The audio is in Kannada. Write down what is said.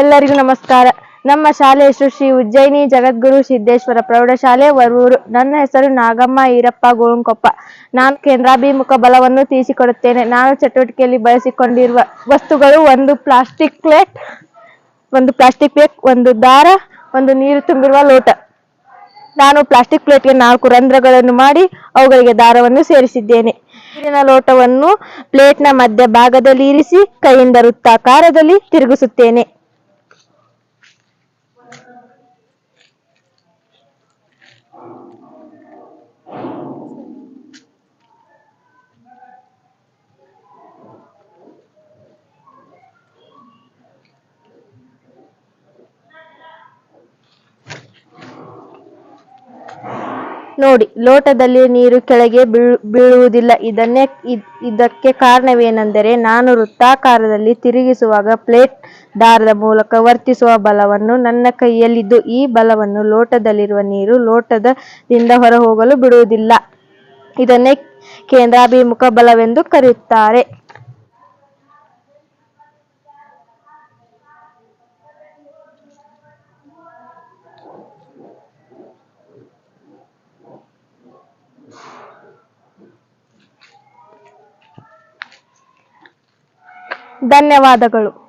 ಎಲ್ಲರಿಗೂ ನಮಸ್ಕಾರ. ನಮ್ಮ ಶಾಲೆ ಹೆಸರು ಶ್ರೀ ಉಜ್ಜಯಿನಿ ಜಗದ್ಗುರು ಸಿದ್ದೇಶ್ವರ ಪ್ರೌಢಶಾಲೆ, ವರೂರು. ನನ್ನ ಹೆಸರು ನಾಗಮ್ಮ ಈರಪ್ಪ ಗೋಳುಂಕೊಪ್ಪ ನಾನು ಕೇಂದ್ರಾಭಿಮುಖ ಬಲವನ್ನು ತೀರಿಸಿಕೊಡುತ್ತೇನೆ ನಾನು ಚಟುವಟಿಕೆಯಲ್ಲಿ ಬಳಸಿಕೊಂಡಿರುವ ವಸ್ತುಗಳು ಒಂದು ಪ್ಲಾಸ್ಟಿಕ್ ಪ್ಲೇಟ್, ಒಂದು ಪ್ಲಾಸ್ಟಿಕ್ ಪ್ಲೇಟ್, ಒಂದು ದಾರ, ಒಂದು ನೀರು ತುಂಬಿರುವ ಲೋಟ. ನಾನು ಪ್ಲಾಸ್ಟಿಕ್ ಪ್ಲೇಟ್ಗೆ ನಾಲ್ಕು ರಂಧ್ರಗಳನ್ನು ಮಾಡಿ ಅವುಗಳಿಗೆ ದಾರವನ್ನು ಸೇರಿಸಿದ್ದೇನೆ. ನೀರಿನ ಲೋಟವನ್ನು ಪ್ಲೇಟ್ನ ಮಧ್ಯ ಭಾಗದಲ್ಲಿ ಇರಿಸಿ, ಕೈಯಿಂದ ವೃತ್ತಾಕಾರದಲ್ಲಿ ತಿರುಗಿಸುತ್ತೇನೆ. ನೋಡಿ ಲೋಟದಲ್ಲಿ ನೀರು ಕೆಳಗೆ ಬೀಳ್- ಬೀಳುವುದಿಲ್ಲ. ಇದನ್ನೇ, ಇದ್- ಇದಕ್ಕೆ ಕಾರಣವೇನೆಂದರೆ ನಾನು ವೃತ್ತಾಕಾರದಲ್ಲಿ ತಿರುಗಿಸುವಾಗ ಪ್ಲೇಟ್ ದಾರದ ಮೂಲಕ ವರ್ತಿಸುವ ಬಲವನ್ನು ನನ್ನ ಕೈಯಲ್ಲಿದ್ದು, ಈ ಬಲವನ್ನು ಲೋಟದಲ್ಲಿರುವ ನೀರು ಲೋಟದಿಂದ ಹೊರಹೋಗಲು ಬಿಡುವುದಿಲ್ಲ. ಇದನ್ನೇ ಕೇಂದ್ರಾಭಿಮುಖ ಬಲವೆಂದು ಕರೆಯುತ್ತಾರೆ. ಧನ್ಯವಾದಗಳು.